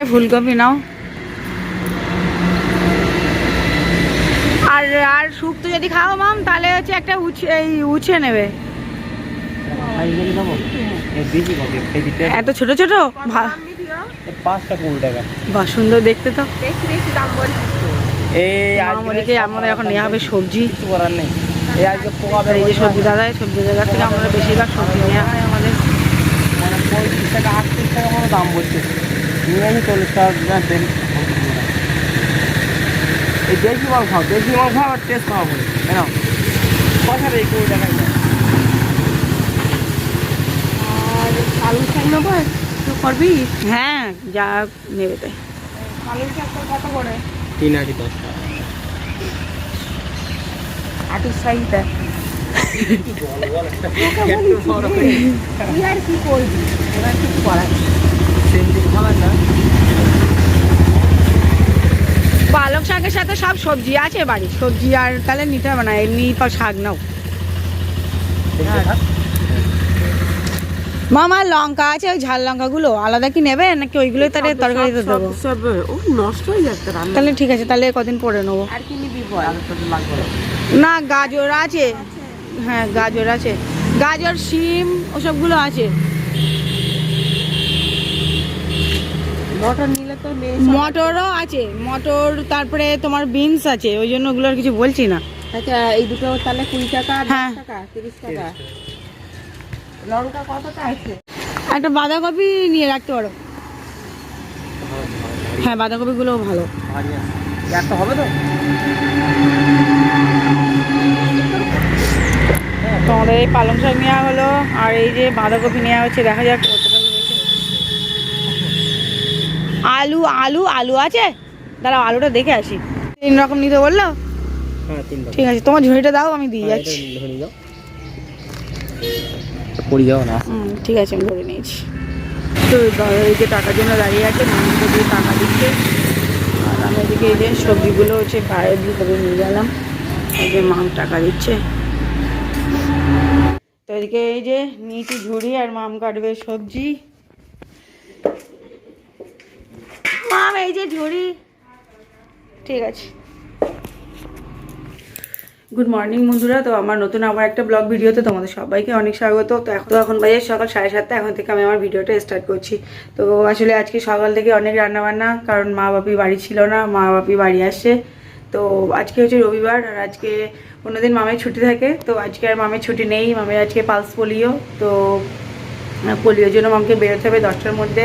ফুলকপি নাও। আর আর শুক্তো যদি খাও মাম তাহলে হচ্ছে একটা উচ্ছে এই উচ্ছে নেবে। এত ছোট ছোট? বাহ সুন্দর দেখতে তো। আমাদের এখন নেওয়া হবে সবজি। এই যে সবজি দাদা সবজি দাদা থেকে আমরা বেশিরভাগ সবজি নেওয়া হয় আমাদের। মানে পঁয়ত্রিশ টাকা আটত্রিশ টাকা দাম বলছে। নিয়ে আসি চল্লিশ টাকা দেন এই দেশি মাল খাও দেশি মাল খাও আর টেস্ট খাওয়া বলে। কেন কথা এই কুড়ি দেয় আর আলু শাক নেব একটু করবি? হ্যাঁ যা নেবে তাই। আলু শাক কত করে? তিন আটি দশ টাকা। আটুর সাইজটা একটু তুই আর কি করবি? এবার কিছু করার পালক শাকের সাথে সব সবজি আছে বাড়ি সবজি আর তাহলে নিতে হবে না এমনি পর শাক নাও। মামা লঙ্কা আছে ওই ঝাল লঙ্কাগুলো। আলাদা কি নেবে নাকি ওইগুলোই তাহলে তরকারিতে দেবো? সব ও নষ্ট হয়ে যাচ্ছে তাহলে ঠিক আছে তাহলে কদিন পরে নেব। আর কি নিবি না। গাজর আছে। হ্যাঁ গাজর আছে। গাজর শিম ওসবগুলো আছে। তো মটরও আছে মটর তারপরে তোমার বিনস আছে ওই জন্য ওগুলোর কিছু বলছি না। আচ্ছা এই দুটো তাহলে কুড়ি টাকা হ্যাঁ। টাকা তিরিশ টাকা। লঙ্কা কতটা আছে? একটা বাঁধাকপি নিয়ে রাখতে পারো। হ্যাঁ বাঁধাকপিগুলোও ভালো। একটা হবে তো? তোমাদের এই পালং শাক নেওয়া হলো আর এই যে বাঁধাকপি নেওয়া হচ্ছে দেখা যাক কতটা হয়েছে আলু আলু আলু আছে? দাঁড়াও আলুটা দেখে আসি। তিন রকম নিতে বলল? হ্যাঁ ঠিক আছে তোমার ঝুড়িটা দাও আমি দিয়ে হ্যাঁ, যাচ্ছি। পড়ে যাও না। ঠিক আছে আমি ধরে নিয়েছি। তো এই যে টাকার জন্য দাঁড়িয়ে আছে মানুষকে দিয়ে টাকা দিচ্ছে। আর আমি এদিকে এই যে সবজিগুলো হচ্ছে বাইরের দিকে করে নিয়ে গেলাম। এই যে মাম টাকা দিচ্ছে। তো এদিকে এই যে নিচে ঝুড়ি আর মাম কাটবে সবজি। মাম এই যে ঝুড়ি। ঠিক আছে। গুড মর্নিং বন্ধুরা। তো আমার নতুন আবার একটা ব্লগ ভিডিওতে তোমাদের সবাইকে অনেক স্বাগত। তো এখন তো এখন বাজে সকাল সাড়ে সাতটা। এখন থেকে আমি আমার ভিডিওটা স্টার্ট করছি। তো আসলে আজকে সকাল থেকে অনেক রান্নাবান্না, কারণ মা বাপি বাড়ি ছিল না, মা বাপি বাড়ি আসছে। তো আজকে হচ্ছে রবিবার, আর আজকে অন্যদিন মামের ছুটি থাকে। তো আজকে আর মামের ছুটি নেই। মামের আজকে পালস পোলিও। তো পোলিওর জন্য মামকে বেরোতে হবে দশটার মধ্যে।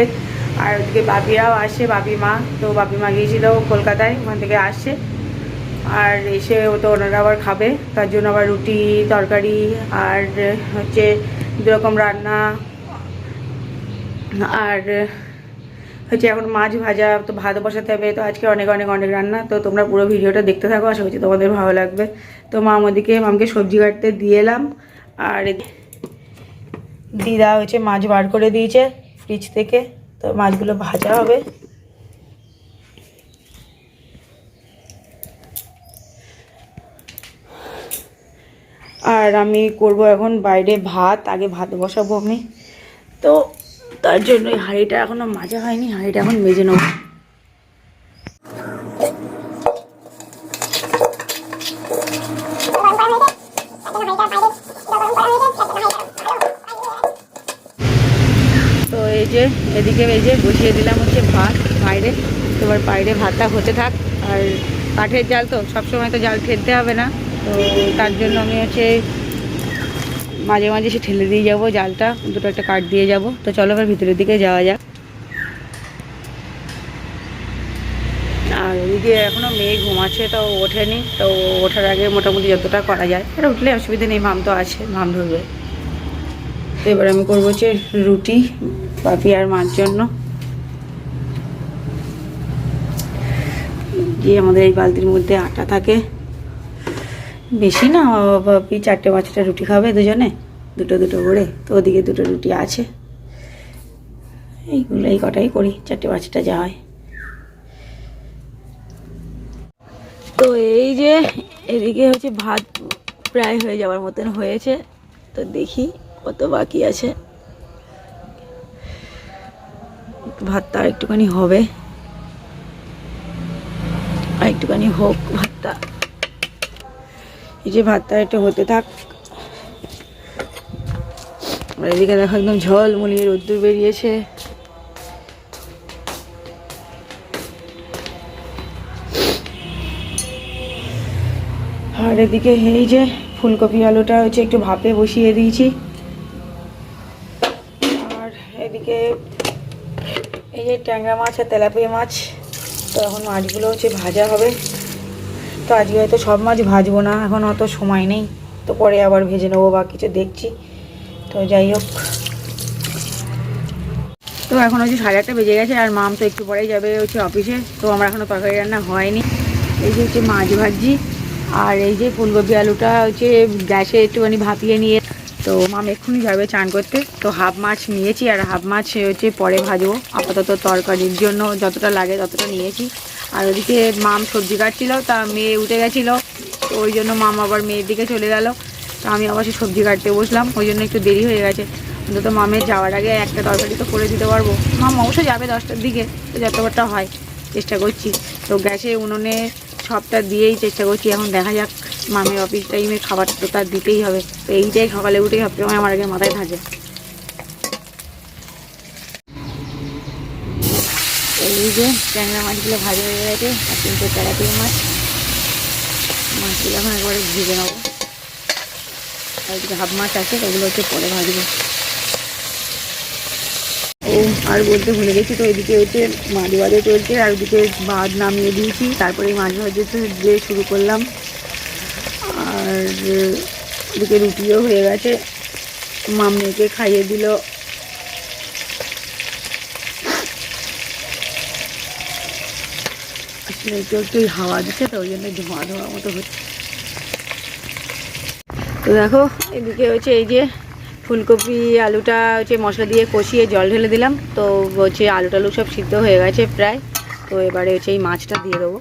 আর ওদিকে বাপিরাও আসে বাপি মা তো বাপি মা গিয়েছিল কলকাতায়, ওখান থেকে আসছে আর এসে ও তো ওনারা আবার খাবে, তার জন্য আবার রুটি, তরকারি আর হচ্ছে দু রকম রান্না। আর হচ্ছে এখন মাছ ভাজা, তো ভাত বসাতে হবে, তো আজকে অনেক অনেক অনেক রান্না। তো তোমরা পুরো ভিডিওটা দেখতে থাকো, আশা করছি তোমাদের ভালো লাগবে। তো মা আমাদেরকে, মামকে সবজি কাটতে দিয়ে এলাম। আর দিদা হচ্ছে মাছ বার করে দিয়েছে ফ্রিজ থেকে। তো মাছগুলো ভাজা হবে। আর আমি করব এখন বাইরে ভাত, আগে ভাত বসাবো আমি। তো তার জন্য হাঁড়িটা এখনও মাজা হয়নি, হাঁড়িটা এখন মেজে নেব তো এই যে এদিকে যে বসিয়ে দিলাম হচ্ছে ভাত বাইরে। এবার বাইরে ভাতটা হতে থাক। আর কাঠের জাল তো সবসময় তো জাল ঠেলতে হবে না। তো তার জন্য আমি হচ্ছে মাঝে মাঝে সে ঠেলে দিয়ে যাব জালটা। দুটো একটা কাঠ দিয়ে যাব। তো চলো এবার ভিতরের দিকে যাওয়া যাক। আর ওদিকে এখনও মেয়ে ঘুমাচ্ছে, তো ওঠেনি। তো ওঠার আগে মোটামুটি যতটা করা যায়। আর উঠলে অসুবিধা নেই, মাম তো আছে, মাম ধরবে। তো এবার আমি করব হচ্ছে রুটি। পাপি আর মার জন্য। যে আমাদের এই বালতির মধ্যে আটা থাকে। বেশি না পাপি চারটে পাঁচটা রুটি খাবে দুজনে, দুটো দুটো করে। তো ওদিকে দুটো রুটি আছে। এইগুলো, এই কটাই করি, চারটে পাঁচটা যা হয়। তো এই যে, এদিকে হচ্ছে ভাত প্রায় হয়ে যাওয়ার মতন হয়েছে। তো দেখি কত বাকি আছে। ভাতটা আর একটুখানি হবে। আর একটুখানি হোক ভাতটা। এই যে ভাতটা একটু হতে থাক। এদিকে দেখো একদম ঝল মুলিয়ে রোদ্দুর বেরিয়েছে। আর এদিকে এই যে ফুলকপি আলুটা হচ্ছে একটু ভাপে বসিয়ে দিয়েছি। আর এদিকে যে ট্যাংরা মাছ আর তেলাপিয়া মাছ, তো এখন মাছগুলো হচ্ছে ভাজা হবে। তো আজকে হয়তো সব মাছ ভাজবো না, এখন অত সময় নেই। তো পরে আবার ভেজে নেব বা কিছু দেখছি। তো যাই হোক। তো এখন হচ্ছে সাড়ে আটটা বেজে গেছে আর মাম তো একটু পরেই যাবে হচ্ছে অফিসে। তো আমার এখনও তরকারি রান্না হয়নি। এই যে হচ্ছে মাছ ভাজি আর এই যে ফুলকপি আলুটা হচ্ছে গ্যাসে একটুখানি ভাপিয়ে নিয়ে তো মাম এক্ষুনি যাবে চান করতে। তো হাফ মাছ নিয়েছি আর হাফ মাছ হচ্ছে পরে ভাজবো। আপাতত তরকারির জন্য যতটা লাগে ততটা নিয়েছি। আর ওদিকে মাম সবজি কাটছিল, তা মেয়ে উঠে গেছিল। তো ওই জন্য মাম আবার মেয়ের দিকে চলে গেল। তো আমি আবার সে সবজি কাটতে বসলাম, ওই জন্য একটু দেরি হয়ে গেছে। অন্তত মামের যাওয়ার আগে একটা তরকারি তো করে দিতে পারব। মাম অবশ্যই যাবে দশটার দিকে, তো যতবারটা হয়, চেষ্টা করছি। তো গ্যাসে উনুনে সবটা দিয়েই চেষ্টা করছি, এখন দেখা যাক মামের অফিস টাইমে খাবার তো তার দিতেই হবে। তো এইটাই সকালে উঠেই সবসময় আমার আগে মাথায় থাকে। এই যে ট্যাংরা মাছগুলো ভাজা হয়ে গেছে, আর তিনটে তেলাপিয়া মাছ। মাছগুলো এখন একবারে ভেজে নেব। আর হাফ মাছ আছে ওগুলো হচ্ছে পরে ভাজবো। ও, আর বলতে ভুলে গেছি তো, এদিকে হচ্ছে মাছ ভাজা চলছে, আর ওদিকে ভাত নামিয়ে দিয়েছি। তারপরে মাছ ভাজাতে দিয়ে শুরু করলাম। আর এদিকে রুটিও হয়ে গেছে। মাম্মিকে খাইয়ে দিল। আসলে একটু হাওয়া দিচ্ছে তো, ওই জন্য ধোঁয়া ধোঁয়া মতো হচ্ছে। তো দেখো, এদিকে হচ্ছে এই যে ফুলকপি, আলুটা হচ্ছে মশলা দিয়ে কষিয়ে জল ঢেলে দিলাম। তো হচ্ছে আলু টালু সব সিদ্ধ হয়ে গেছে প্রায়। তো এবারে হচ্ছে এই মাছটা দিয়ে দেবো।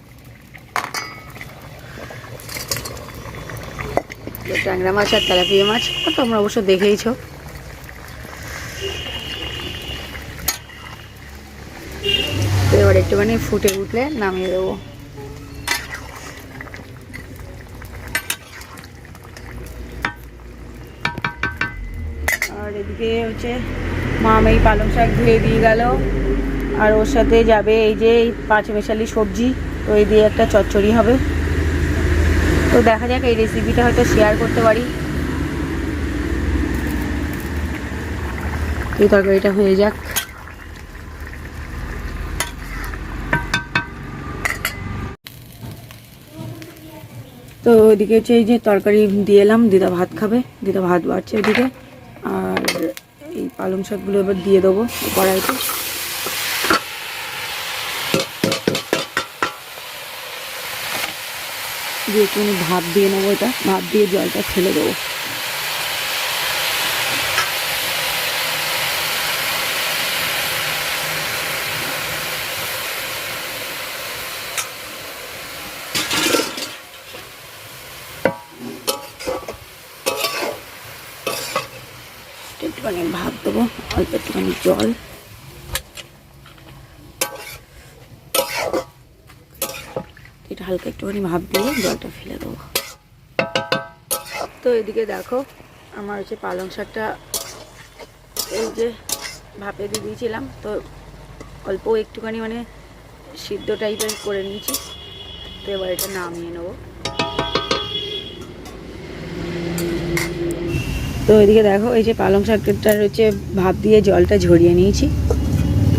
ট্যাংরা মাছ আর তেলাপিয়া মাছ তোমরা অবশ্য দেখেইছো। এবার একটুখানি ফুটে উঠলে নামিয়ে দেবো। আর এদিকে হচ্ছে মাম এই পালং শাক ধুয়ে দিয়ে গেল। আর ওর সাথে যাবে এই যে এই পাঁচ মেশালি সবজি, তো এই দিয়ে একটা চচ্চড়ি হবে। তো দেখা যাক এই রেসিপিটা হয়তো শেয়ার করতে পারি। এই তরকারিটা হয়ে যাক। তো ওইদিকে হচ্ছে এই যে তরকারি দিয়ে এলাম, দিদা ভাত খাবে, দিদা ভাত বাড়ছে ওইদিকে। আর এই পালং শাকগুলো এবার দিয়ে দেবো কড়াইতে। দিয়ে একটুখানি ভাত দিয়ে নেব এটা ভাত দিয়ে জলটা ফেলে দেবো। একটুখানি ভাত দেবো, অল্প একটুখানি জল এটা হালকা একটুখানি ভাত দিয়ে জলটা ফেলে দেবো। তো এদিকে দেখো, আমার হচ্ছে পালং শাকটা এই যে ভাপে দিয়ে দিয়েছিলাম, তো অল্প একটুখানি মানে সিদ্ধ টাইপের করে নিয়েছি। তো এবার এটা নামিয়ে নেব। তো এদিকে দেখো, এই যে পালং শাকটার হচ্ছে ভাপ দিয়ে জলটা ঝরিয়ে নিয়েছি।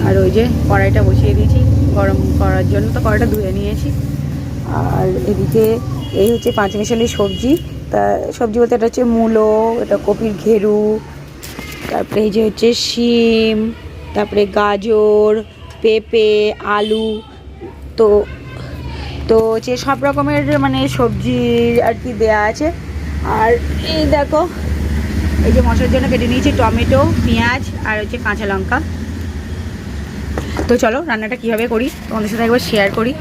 আর ওই যে কড়াইটা বসিয়ে দিয়েছি, গরম করার জন্য। তো কড়াইটা ধুয়ে নিয়েছি। আর এদিকে এই হচ্ছে পাঁচ মিশালি সবজি। তা সবজি বলতে এটা হচ্ছে মূলো, এটা কপির ঘেরু, তারপরে এই যে হচ্ছে শিম, তারপরে গাজর, পেঁপে, আলু, তো তো হচ্ছে সব রকমের মানে সবজি আর কি দেয়া আছে। আর এই দেখো, এই যে মশলার জন্য কেটে নিয়েছি টমেটো, পেঁয়াজ আর হচ্ছে কাঁচা লঙ্কা। তো চলো রান্নাটা কীভাবে করি, তোমাদের সাথে একবার শেয়ার করি।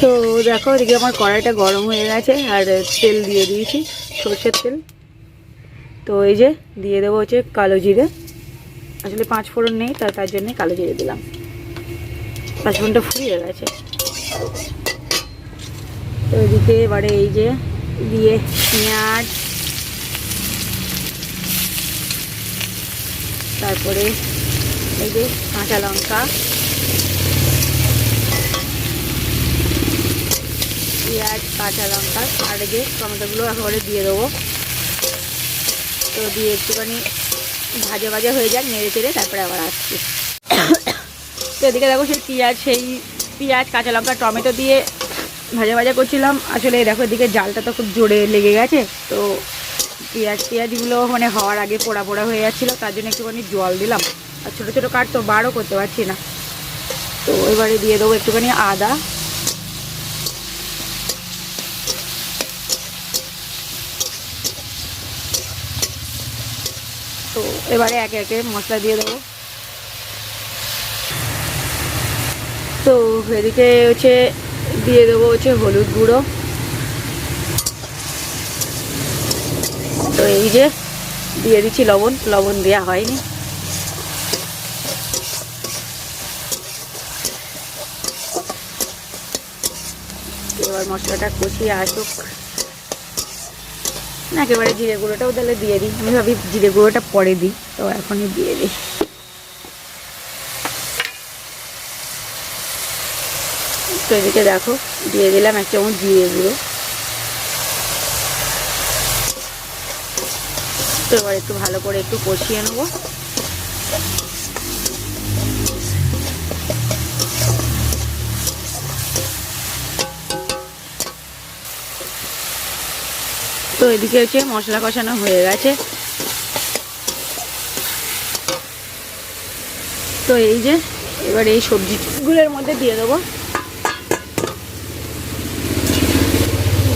তো দেখো, এদিকে আমার কড়াইটা গরম হয়ে গেছে, আর তেল দিয়ে দিয়েছি, সর্ষের তেল। তো এই যে, দিয়ে দেবো হচ্ছে কালো জিরে। আসলে পাঁচ ফোড়ন নেই তার তার জন্যে কালো জিরে দিলাম। পাঁচ পাঁচফোড়নটা ফুরিয়ে গেছে। তো এদিকে এবারে এই যে, দিয়ে পেঁয়াজ, তারপরে এই যে কাঁচা লঙ্কা পেঁয়াজ, কাঁচা লঙ্কা আর যে টমেটোগুলো একেবারে দিয়ে দেবো। তো দিয়ে একটুখানি ভাজা ভাজা হয়ে যাক, নেড়ে চেড়ে তারপরে আবার আসছি। তো এদিকে দেখো সেই পেঁয়াজ সেই পেঁয়াজ, কাঁচা লঙ্কা, টমেটো দিয়ে ভাজা ভাজা করছিলাম। আসলে দেখো এদিকে জালটা তো খুব জোরে লেগে গেছে, তো পেঁয়াজ, পেঁয়াজগুলো মানে হওয়ার আগে পোড়া পোড়া হয়ে যাচ্ছিল, তার জন্য একটুখানি জল দিলাম। আর ছোটো ছোটো কাঠ তো বারও করতে পারছি না। তো এবারে দিয়ে দেবো একটুখানি আদা তো এবারে একে একে মশলা দিয়ে দেবো। তো এদিকে হচ্ছে দিয়ে দেবো হচ্ছে হলুদ গুঁড়ো। তো এই যে দিয়ে দিচ্ছি লবণ লবণ দেওয়া হয়নি। এবার মশলাটা কষিয়ে আসুক। একেবারে জিরে গুঁড়োটাও তাহলে দিয়ে দিই। আমি ভাবি জিরে গুঁড়োটা পরে দিই, তো এখনই দিয়ে দিই। তো এদিকে দেখো, দিয়ে দিলাম এক চামচ জিরে গুঁড়ো। তো এবার একটু ভালো করে একটু কষিয়ে নেব। তো এদিকে হচ্ছে মশলা কষানো হয়ে গেছে। তো এই যে, এবার এই সবজিগুলোর মধ্যে দিয়ে দেবো।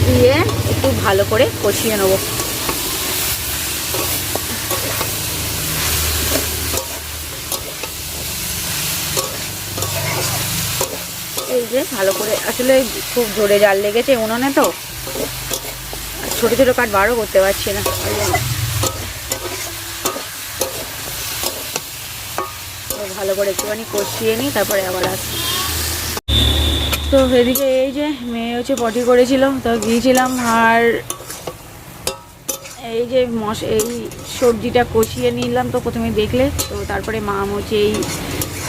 দিয়ে একটু ভালো করে কষিয়ে নেব। এই যে ভালো করে, আসলে খুব জোরে জাল লেগেছে উনুনে তো। ছোট ছোট কাঠ বারও করতে পারছি না। ভালো করে একটুখানি কষিয়ে নিই, তারপরে আবার আসি। তো এদিকে এই যে মেয়ে হচ্ছে পটি করেছিল, তো গিয়েছিলাম আর এই যে মশ, এই সবজিটা কষিয়ে নিলাম তো প্রথমে দেখলে, তো তারপরে মা হচ্ছে এই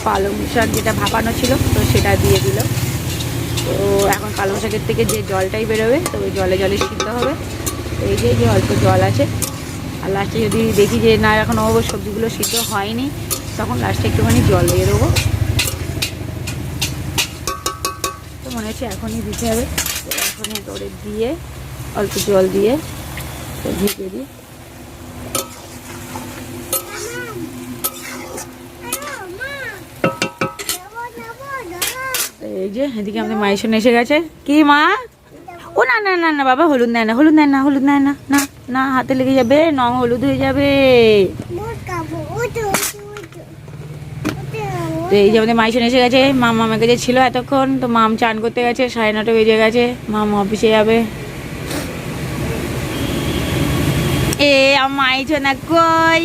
পালং শাক যেটা ভাপানো ছিল, তো সেটা দিয়ে দিল। তো এখন পালং শাকের থেকে যে জলটাই বেরোবে, তো ওই জলে জলে সিদ্ধ হবে। এই যে যে অল্প জল আছে। আর লাস্টে যদি দেখি যে না এখনও সবজিগুলো সিদ্ধ হয়নি, তখন লাস্টে একটুখানি জল দিয়ে দেবো। তো মনে হচ্ছে এখনই দিতে হবে। এখনই একেবারে দিয়ে, অল্প জল দিয়ে ঢেকে দিই। এই যে, এদিকে আমাদের মায়ের সঙ্গে এসে গেছে। কি মা? ও না না না না, বাবা, হলুদ নেয় না, হলুদ নেয় না, হলুদ নেয় না না না, হাতে লেগে যাবে নং হলুদ হয়ে যাবে। তো এই যে আমাদের মাইশন এসে গেছে, মাম মামার কাছে ছিল এতক্ষণ, তো মাম চান করতে গেছে, সাড়ে নটা বেজে গেছে, মাম অফিসে যাবে। এ, আমার মাইছো না কই?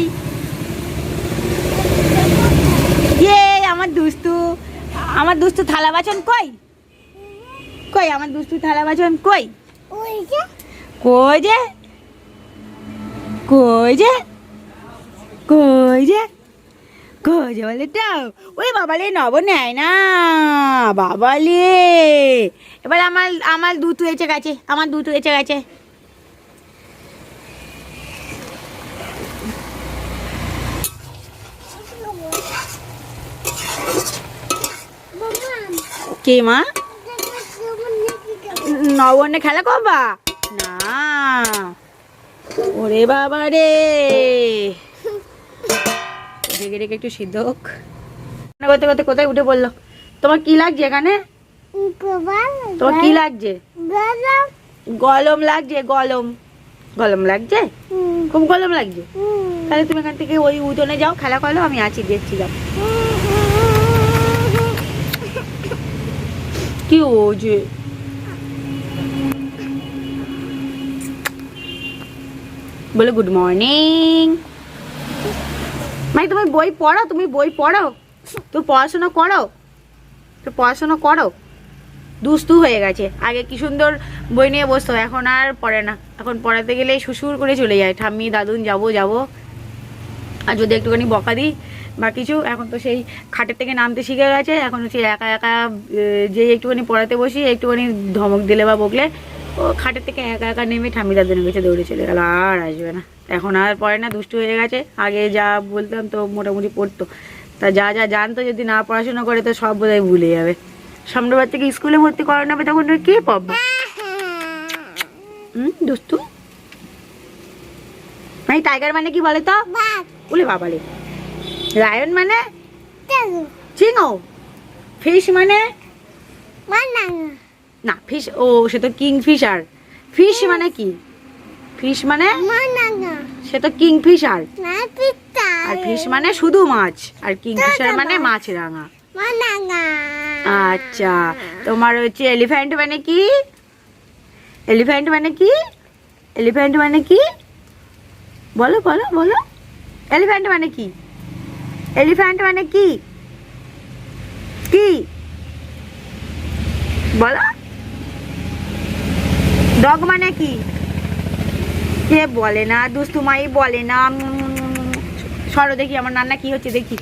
ইয়ে আমার দুস্তু আমার দুস্তু থালা বাসন কই? কই? আমার দুস্তু থালা বাসন কই? কই যে। কই যে? কই যে? কই যে? বলে তো? ওই বাবালে নব নেয় না বাবালে। এবার আমার আমার দুধ এসে গেছে আমার দুধ এসে গেছে। কে মা? নবনে খেলা করবা? না। ওরে বাবা রে। রেগে রেগে একটু সিদ্ধ হোক। করতে করতে কোথায় উঠে পড়ল? তোমার কি লাগছে এখানে? তোমার কি লাগছে? গলম লাগছে, গলম। গলম লাগছে? খুব গলম লাগছে? তাহলে তুমি এখান থেকে ওই উঠোনে যাও, খেলা করো, আমি আছি, দেখছি, যাও। কি ও যে বলে গুড মর্নিং মানে তুমি বই পড়ো তুমি বই পড়ো তোর পড়াশোনা করো। তোর পড়াশোনা করো। দুস্তু হয়ে গেছে। আগে কি সুন্দর বই নিয়ে বসতো, এখন আর পড়ে না। এখন পড়াতে গেলে সুসুর করে চলে যায়, ঠাম্মি, দাদুন, যাব যাব। আর যদি একটুখানি বকা দিই বা কিছু, এখন তো সেই খাটের থেকে নামতে শিখে গেছে। এখন হচ্ছে একা একা যে একটুখানি পড়াতে বসি, একটুখানি ধমক দিলে বা বকলে খাটের থেকে একা একা নেমে ঠাম্মি দাদুনের কাছে দৌড়ে চলে গেল আর আসবে না। এখন আর পড়ে না দুষ্টু হয়ে গেছে। আগে যা বলতাম তো মোটামুটি পড়তো। তা যা যা জানতো যদি না পড়াশোনা করে তো সব বোধহয় ভুলে যাবে। সামনের বার থেকে স্কুলে ভর্তি করানো হবে তখন কে পাবো হুম দুষ্টু? এই টাইগার মানে কি বলে তো বলে বাবালে লায়ন মানে? চিনো ফিশ মানে? না ফিশ ও সে তো কিং ফিশার ফিশ মানে কি? ফিশ মানে? সে তো কিং ফিশার আর ফিশ মানে শুধু মাছ আর কিং ফিশার মানে মাছ রাঙা। আচ্ছা তোমার হচ্ছে এলিফ্যান্ট মানে কি? এলিফ্যান্ট মানে কি? এলিফ্যান্ট মানে কি? বলো বলো বলো। এলিফ্যান্ট মানে কি? এলিফ্যান্ট মানে কি? কি? বলো। ডগ মানে কি? কে বলে না দুষ্টুমাই বলে না সরো দেখি আমার রান্না কি হচ্ছে, দেখি।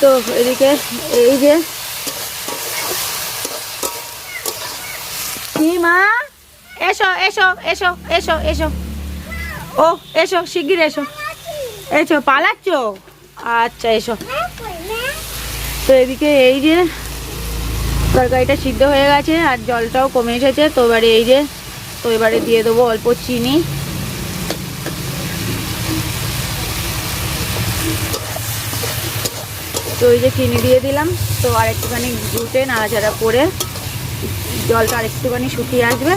তো এদিকে, এই যে। মা? এসো এসো এসো এসো এসো। ও, এসো, শিগগির এসো। এসো, পালাচ্ছ? আচ্ছা এসো। তো এদিকে এই যে তরকারিটা সিদ্ধ হয়ে গেছে আর জলটাও কমে এসেছে। তো এবারে এই যে, তো এবারে দিয়ে দেবো অল্প চিনি। তো এই যে চিনি দিয়ে দিলাম। তো আর একটুখানি ঘুটে নাড়াচাড়া করে জলটা আর একটুখানি শুকিয়ে আসবে।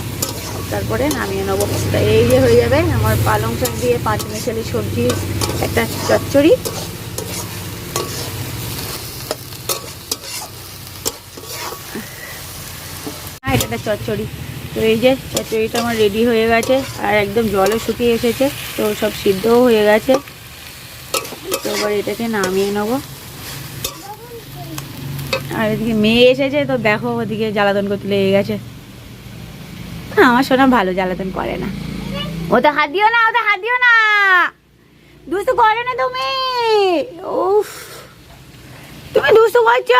তারপরে নামিয়ে নেব। এই যে হয়ে যাবে আমার পালং শাক দিয়ে পাঁচ মিশালি সবজির একটা চচ্চড়ি। একটা চচ্চড়ি। তো এই যে চচ্চড়িটা আমার রেডি হয়ে গেছে আর একদম জলও শুকিয়ে এসেছে, তো সব সিদ্ধও হয়ে গেছে। তো এবার এটাকে নামিয়ে নেব। আর এদিকে মেয়ে এসেছে, তো দেখো ওদিকে জ্বালাতন করতে লেগে গেছে। আমার সোনা ভালো জ্বালাতন করে না। ওতে হাত দিও না ওতে হাত দিও না। দুস্তু করে না তুমি। উফ। তুমি দুস্তু করছ।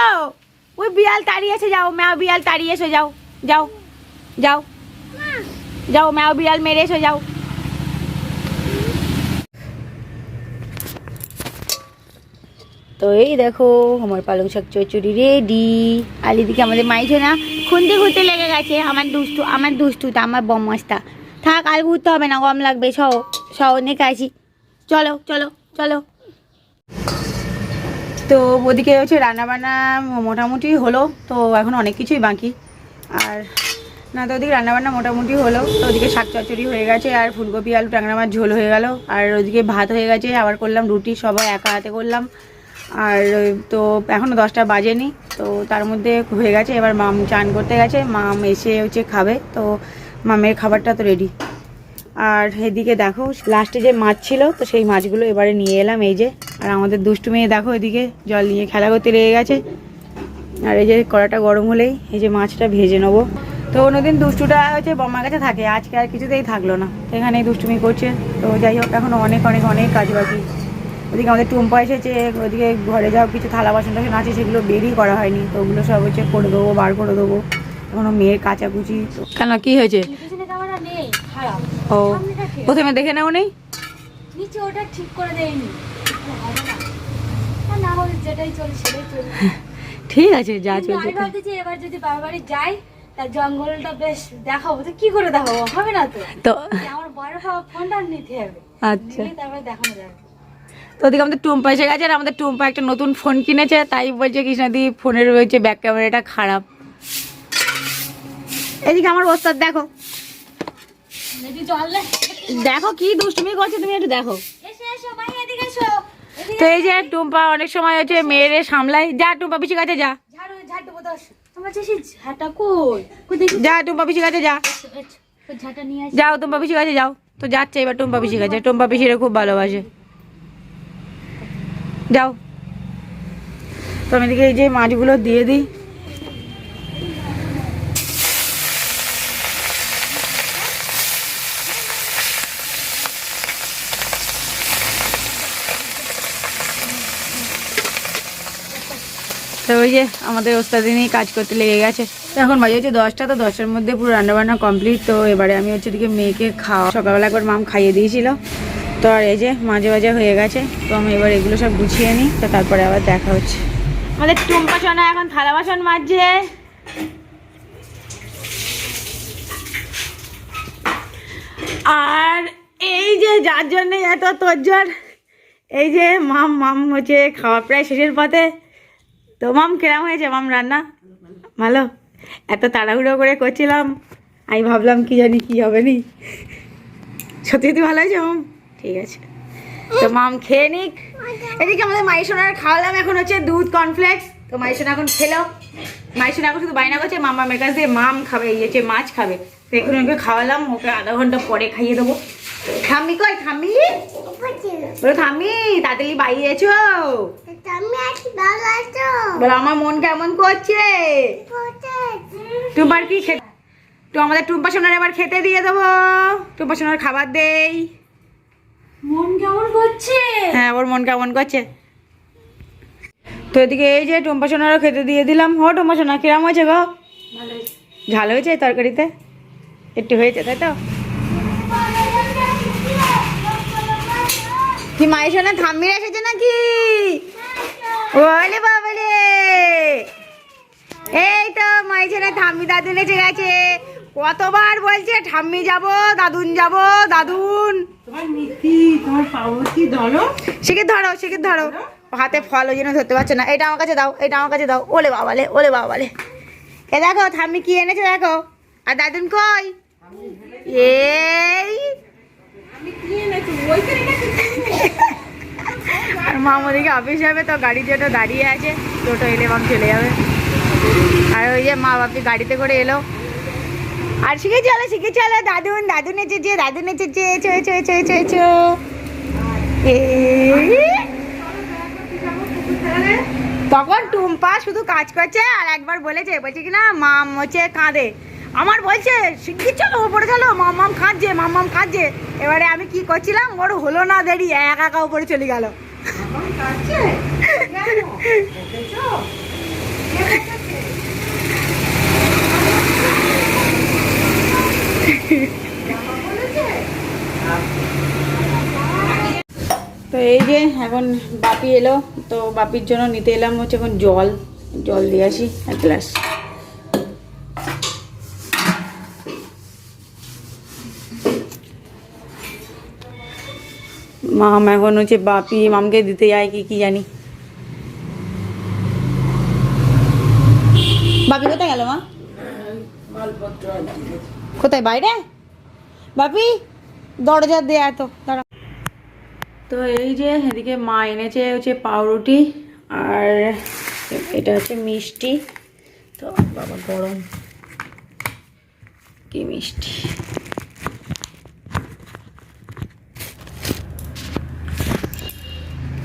ওই বিড়াল তাড়িয়ে এসে যাও ম্যাও বিড়াল এসে যাও। যাও যাও যাও ম্যাও বিড়াল মেরে এসো যাও তো এই দেখো আমার পালং শাক চচ্চড়ি রেডি আর এদিকে আমাদের মাইছে না খুনতে খুঁজতে লেগে গেছে আমার দুষ্টু আমার দুষ্টুটা আমার বম্মাসটা থাক আর ঘুরতে হবে না গম লাগবে সহ সহ নিয়ে আসি চলো চলো চলো তো ওদিকে হচ্ছে রান্নাবান্না মোটামুটি হলো তো এখন অনেক কিছুই বাকি আর না, তো ওদিকে রান্নাবান্না মোটামুটি হলো। তো ওদিকে শাক চচড়ি হয়ে গেছে আর ফুলকপি, আলু, ট্যাংরা মাছ ঝোল হয়ে গেল। আর ওদিকে ভাত হয়ে গেছে, আবার করলাম রুটি, সবাই একা হাতে করলাম। আর তো এখনও দশটা বাজেনি, তো তার মধ্যে হয়ে গেছে। এবার মাম চান করতে গেছে, মাম এসে হচ্ছে খাবে, তো মামের খাবারটা তো রেডি আর এদিকে দেখো লাস্টে যে মাছ ছিল, তো সেই মাছগুলো এবারে নিয়ে এলাম, এই যে। আর আমাদের দুষ্টু মেয়ে দেখো এদিকে জল নিয়ে খেলা করতে লেগে গেছে। আর এই যে কড়াটা গরম হলেই এই যে মাছটা ভেজে নেব। তো অন্যদিন দুষ্টুটা হচ্ছে বম্মার কাছে থাকে আজকে আর কিছুতেই থাকল না। তো এখানেই দুষ্টুমি করছে। তো যাই হোক এখনও অনেক অনেক অনেক কাজ বাকি। ওদিকে আমাদের টুম্পা এসেছে ওদিকে ঘরে যাও কিছু থালা বাসন টাসন আছে সেগুলো বেরই করা হয়নি। তো ওগুলো সব হচ্ছে করে দেবো বার করে দেবো। এখনও মেয়ের কাচাকুচি তো কেন কি হয়েছে? ও প্রথমে দেখে নেও নেই ওটা ঠিক করে দেয়নি। না। হলে যেটাই চলে সেটাই চলবে ঠিক আছে যা চলছে আমি ভাবতেছি এবার যদি বাবার বাড়ি যাই তার জঙ্গলটা বেশ দেখাবো। তো কি করে দেখাবো? হবে না তো? তো আমার বড় বাবা ফোনটা নিতে হবে। আচ্ছা। তারপরে দেখানো যাবে তো ওদিকে আমাদের টুম্পা এসে গেছে আর আমাদের টুম্পা একটা নতুন ফোন কিনেছে তাই বলছে কৃষ্ণাদি ফোনের রয়েছে ব্যাক ক্যামেরাটা খারাপ। এদিকে আমার ওস্তাদ দেখো। দেখো কি দুষ্টুমি করছে তুমি একটু দেখো। এসো এসো ভাই এদিকে এসো। তো এই যে টুম্পা অনেক সময় হচ্ছে মেয়েরে সামলাই। যা টুম্পা পিছিয়ে কাছে যা। যে টুম্পা পিছিয়ে কাছে যা। যাও টুম্পা পিছিয়ে কাছে যাও। তো যাচ্ছে এবার টুম্পা পিসি কাছে। টুম্পা পিসিরে খুব ভালোবাসে। যাও। তো আমি এদিকে এই যে মাছগুলো দিয়ে দিই। তো ওই যে আমাদের ওস্তাদিনই কাজ করতে লেগে গেছে। তো এখন বাজে হচ্ছে দশটা, তো দশটার মধ্যে পুরো রান্নাবান্না কমপ্লিট তো এবারে আমি হচ্ছে দিকে মেয়েকে খাওয়া সকালবেলা একবার মাম খাইয়ে দিয়েছিল। তো আর এই যে মাঝে মাঝে হয়ে গেছে। তো আমি এবার এগুলো সব গুছিয়ে নিই। তো তারপরে আবার দেখা হচ্ছে। আমাদের টুম্পা এখন থালা বাসন মাজছে। আর এই যে যার জন্য এত তোরজোর এই যে মাম মাম হচ্ছে খাওয়া প্রায় শেষের পথে। তো মাম, কেরাম হয়েছে? মাম, রান্না? ভালো? এত তাড়াহুড়ো করে করছিলাম। আমি ভাবলাম, কি জানি কি হবে নি? সত্যি সত্যি ভালো হয়েছে, মাম? ঠিক আছে। তো মাম, খেয়ে নিক। এদিকে আমাদের মাইসোনার খাওয়ালাম এখন হচ্ছে দুধ কর্নফ্লেক্স তো মাইসোনা এখন খেলো। মাইসোনা এখন শুধু বায়না করছে, মাম মামের কাছ দিয়ে মাম খাবে হচ্ছে মাছ খাবে। তো এখন ওকে খাওয়ালাম, ওকে আধা ঘণ্টা পরে খাইয়ে দেবো। কই? ঠাম্মি? বলো ঠাম্মি তাড়াতাড়ি বাইরে এসো। বলো আমার মন কেমন করছে? টুম্পার কি খেতে? তো আমাদের টুম্পা সোনার এবার খেতে দিয়ে দেবো। টুম্পা সোনার খাবার দেই। মন কেমন করছে? হ্যাঁ ওর মন কেমন করছে। তো এদিকে এই যে টুম্পা সোনারও খেতে দিয়ে দিলাম। ও টুম্পা সোনা কিরাম হয়েছে গো? ভালো ঝাল হয়েছে তরকারিতে? একটু হয়েছে তাই তো? কি মায়ের সোনা থাম্মির এসেছে নাকি? ওলে বাবালে এই তো মায়ের সোনা ঠাম্মি দাদুন এসে গেছে। কতবার বলছে ঠাম্মি যাব দাদুন যাব দাদুন। তোমার ধরো? ধরো ধরো। হাতে ফল ওই জন্য ধরতে পারছে না। এটা আমার কাছে দাও এটা আমার কাছে দাও। ওলে বাবালে ওলে বাবালে। এ দেখো থাম্মি কি এনেছে দেখো। আর দাদুন কই? এই। আর মা আমাদেরকে অফিস যাবে, তো গাড়ি যেটা দাঁড়িয়ে আছে টোটো এলে মাম চলে যাবে। আর ওই যে মা বাপি গাড়িতে করে এলো। আর শিখে চলো শিখে চলো দাদুন দাদুন এসেছে দাদুন এসেছে এছো এছো এছো এছো এছো এই। তখন টুম্পা শুধু কাজ করছে, আর একবার বলেছে, বলছে কি না, মাম হচ্ছে কাঁদে। আমার বলছে শিগগির চলো ওপরে চলো মাম মাম কাঁদছে, মাম মাম কাঁদছে। এবারে আমি কি করছিলাম, ওর হলো না দেরি, এক একা উপরে চলে গেল। তো এই যে এখন বাপি এলো, তো বাপির জন্য নিতে এলাম হচ্ছে এখন জল জল দিয়ে আসি এক গ্লাস। মাম এখন হচ্ছে বাপি, মামকে দিতে যায় কি কি জানি। বাপি কোথায় গেল, মা? কোথায়, বাইরে? বাপি, দরজা দেয়া তো দাঁড়া। তো এই যে এদিকে মা এনেছে হচ্ছে পাউরুটি আর এটা হচ্ছে মিষ্টি। তো বাবা গরম। কি মিষ্টি।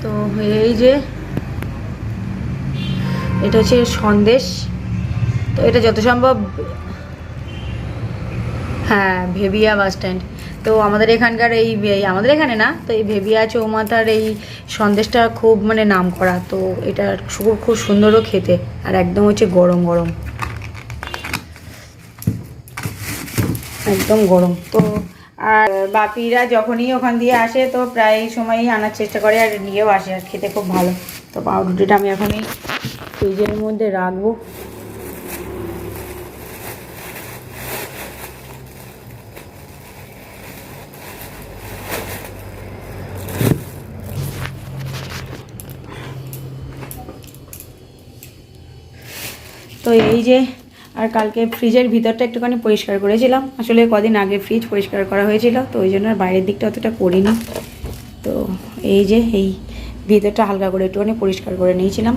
তো এই যে, এটা হচ্ছে সন্দেশ। তো এটা যত সম্ভব হ্যাঁ ভেবিয়া বাস স্ট্যান্ড। তো আমাদের এখানকার এই আমাদের এখানে না, তো এই ভেবিয়া চৌমাথার এই সন্দেশটা খুব মানে নাম করা তো এটা খুব খুব সুন্দরও খেতে, আর একদম হচ্ছে গরম গরম। একদম গরম। তো আর বাপিরা যখনই ওখান দিয়ে আসে, তো প্রায় সময়ই আনার চেষ্টা করে আর নিয়েও আসে আর খেতে খুব ভালো। তো পাউরুটিটা আমি এখনই ফ্রিজের মধ্যে রাখব। তো এই যে আর কালকে ফ্রিজের ভিতরটা একটুখানি পরিষ্কার করেছিলাম। আসলে কদিন আগে ফ্রিজ পরিষ্কার করা হয়েছিল, তো ওই জন্য আর বাইরের দিকটা অতটা করিনি। তো এই যে এই ভিতরটা হালকা করে একটুখানি পরিষ্কার করে নিয়েছিলাম।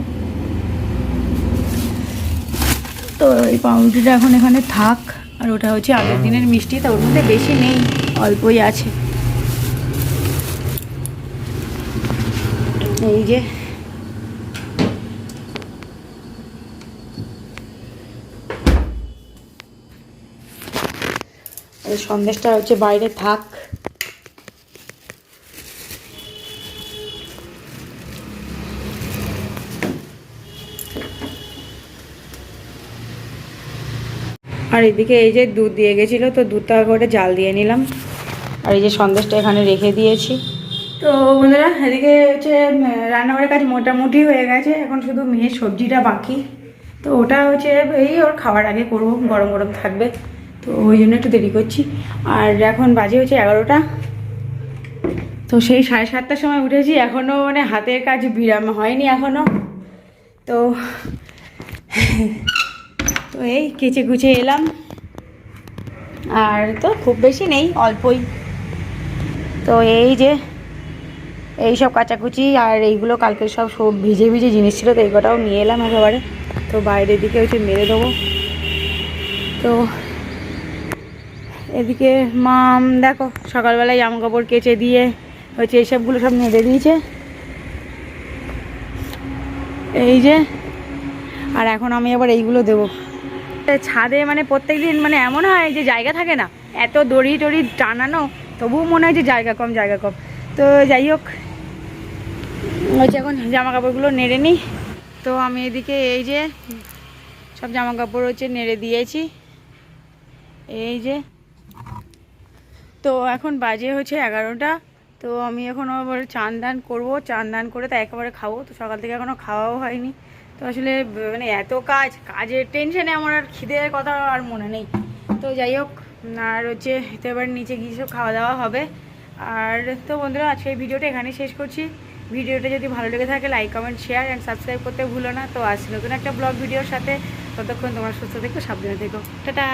তো এই পাউরুটিটা এখন এখানে থাক, আর ওটা হচ্ছে আগের দিনের মিষ্টি, তা ওর মধ্যে বেশি নেই, অল্পই আছে। এই যে সন্দেশটা হচ্ছে বাইরে থাক। আর এদিকে এই যে দুধ দিয়ে গেছিল, তো দুধটা করে জাল দিয়ে নিলাম। আর এই যে সন্দেশটা এখানে রেখে দিয়েছি। তো বন্ধুরা, এদিকে হচ্ছে রান্নাঘরের কাজ মোটামুটি হয়ে গেছে। এখন শুধু মেয়ের সবজিটা বাকি। তো ওটা হচ্ছে, এই ওর খাওয়ার আগে করব, গরম গরম থাকবে। তো ওই জন্য একটু দেরি করছি। আর এখন বাজে হচ্ছে এগারোটা। তো সেই সাড়ে সাতটার সময় উঠেছি এখনও মানে হাতের কাজ বিরাম হয়নি এখনও তো তো এই কেচে কুচে এলাম। আর তো খুব বেশি নেই, অল্পই। তো এই যে, এই সব কাচাকুচি আর এইগুলো কালকে সব সব ভিজে ভিজে জিনিস ছিল, তো এই কটাও নিয়ে এলাম একেবারে। তো বাইরের দিকে হচ্ছে মেরে দেবো। তো এদিকে মাম, দেখো, সকালবেলায় জামা কাপড় কেচে দিয়ে হচ্ছে এইসবগুলো সব নেড়ে দিয়েছে। এই যে, আর এখন আমি আবার এইগুলো দেবো। ছাদে মানে প্রত্যেক দিন মানে এমন হয় যে জায়গা থাকে না, এত দড়ি টড়ি টানানো, তবুও মনে হয় যে জায়গা কম জায়গা কম। তো যাই হোক, হচ্ছে এখন জামা কাপড়গুলো নেড়ে নিই। তো আমি এদিকে এই যে, সব জামা কাপড় হচ্ছে নেড়ে দিয়েছি। এই যে তো এখন বাজে হচ্ছে এগারোটা। তো আমি এখন আবার চান দান করব। চান দান করে তা একেবারে খাব। তো সকাল থেকে এখনও খাওয়াও হয়নি। তো আসলে মানে এত কাজ, কাজের টেনশনে আমার আর খিদের কথা আর মনে নেই। তো যাই হোক, আর হচ্ছে, তো এবার নিচে গিয়ে সব খাওয়া দাওয়া হবে। আর তো বন্ধুরা, আজকে এই ভিডিওটা এখানেই শেষ করছি। ভিডিওটা যদি ভালো লেগে থাকে like comment share and subscribe করতে ভুলো না। তো আসছি নতুন একটা ব্লগ ভিডিওর সাথে ততক্ষণ তোমার সুস্থ থেকো, সাবধানে থেকো। টাটা!